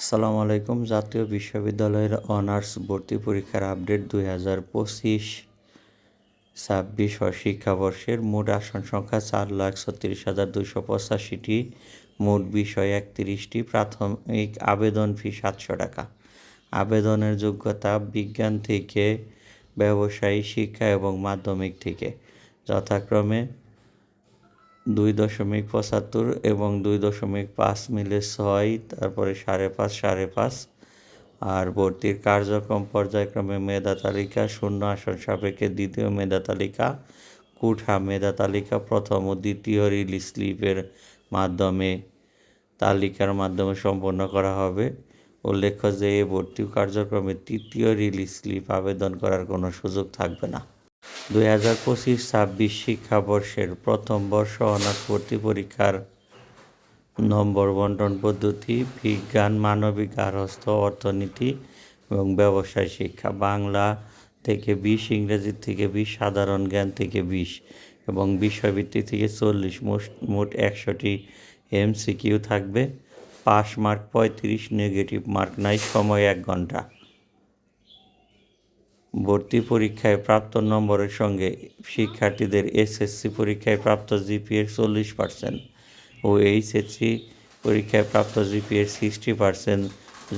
আসসালামু আলাইকুম। জাতীয় বিশ্ববিদ্যালয়ের অনার্স ভর্তি পরীক্ষার আপডেট দুই হাজার পঁচিশ। ছাব্বিশ শিক্ষাবর্ষের মোট আসন সংখ্যা চার লাখ ছত্রিশ হাজার দুশো পঁচাশিটি। মোট বিষয় একত্রিশটি। প্রাথমিক আবেদন ফি সাতশো টাকা। আবেদনের যোগ্যতা বিজ্ঞান থেকে, ব্যবসায়ী শিক্ষা এবং মাধ্যমিক থেকে। যথাক্রমে দুই দশমিক পঁচাত্তর এবং দুই দশমিক পাঁচ মিলে ছয়, তারপরে সাড়ে পাঁচ সাড়ে পাঁচ। আর ভর্তির কার্যক্রম পর্যায়ক্রমে মেধা তালিকা, শূন্য আসন সাপেক্ষে দ্বিতীয় মেধা তালিকা, কুঠা মেধা তালিকা, প্রথম ও দ্বিতীয় রিলিজ স্লিপের মাধ্যমে তালিকার মাধ্যমে সম্পন্ন করা হবে। উল্লেখ্য যে এ ভর্তি কার্যক্রমে তৃতীয় রিলিজ স্লিপ আবেদন করার কোনো সুযোগ থাকবে না। দুই হাজার পঁচিশ ছাব্বিশ শিক্ষাবর্ষের প্রথম বর্ষ অনার্স ভর্তি পরীক্ষার নম্বর বন্টন পদ্ধতি, বিজ্ঞান, মানবিক, গার্হস্থ্য, অর্থনীতি এবং ব্যবসায় শিক্ষা, বাংলা থেকে বিশ, ইংরেজি থেকে বিশ, সাধারণ জ্ঞান থেকে বিশ এবং বিষয়ভিত্তিক থেকে চল্লিশ মোট মোট একশোটি এমসিকিউ থাকবে। পাস মার্ক পঁয়ত্রিশ, নেগেটিভ মার্ক নাই, সময় এক ঘণ্টা। ভর্তি পরীক্ষায় প্রাপ্ত নম্বরের সঙ্গে শিক্ষার্থীদের এসএসসি পরীক্ষায় প্রাপ্ত জিপিএর চল্লিশ পার্সেন্ট ও এইচএসসি পরীক্ষায় প্রাপ্ত জিপিএর সিক্সটি পার্সেন্ট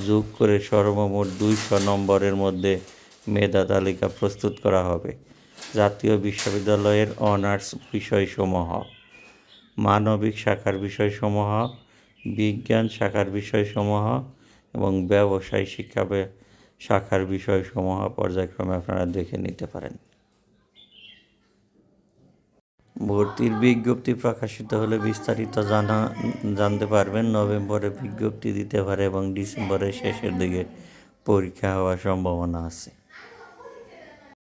যোগ করে সর্বমোট দুইশো নম্বরের মধ্যে মেধা তালিকা প্রস্তুত করা হবে। জাতীয় বিশ্ববিদ্যালয়ের অনার্স বিষয়সমূহ। মানবিক শাখার বিষয়সমূহ, বিজ্ঞান শাখার বিষয়সমূহ এবং ব্যবসায় শিক্ষা শাখার বিষয়সমূহ পর্যায়ক্রমে আপনারা দেখে নিতে পারেন। ভর্তির বিজ্ঞপ্তি প্রকাশিত হলে বিস্তারিত জানা, জানতে পারবেন নভেম্বরে বিজ্ঞপ্তি দিতে পারে এবং ডিসেম্বরের শেষের দিকে পরীক্ষা হওয়ার সম্ভাবনা আছে।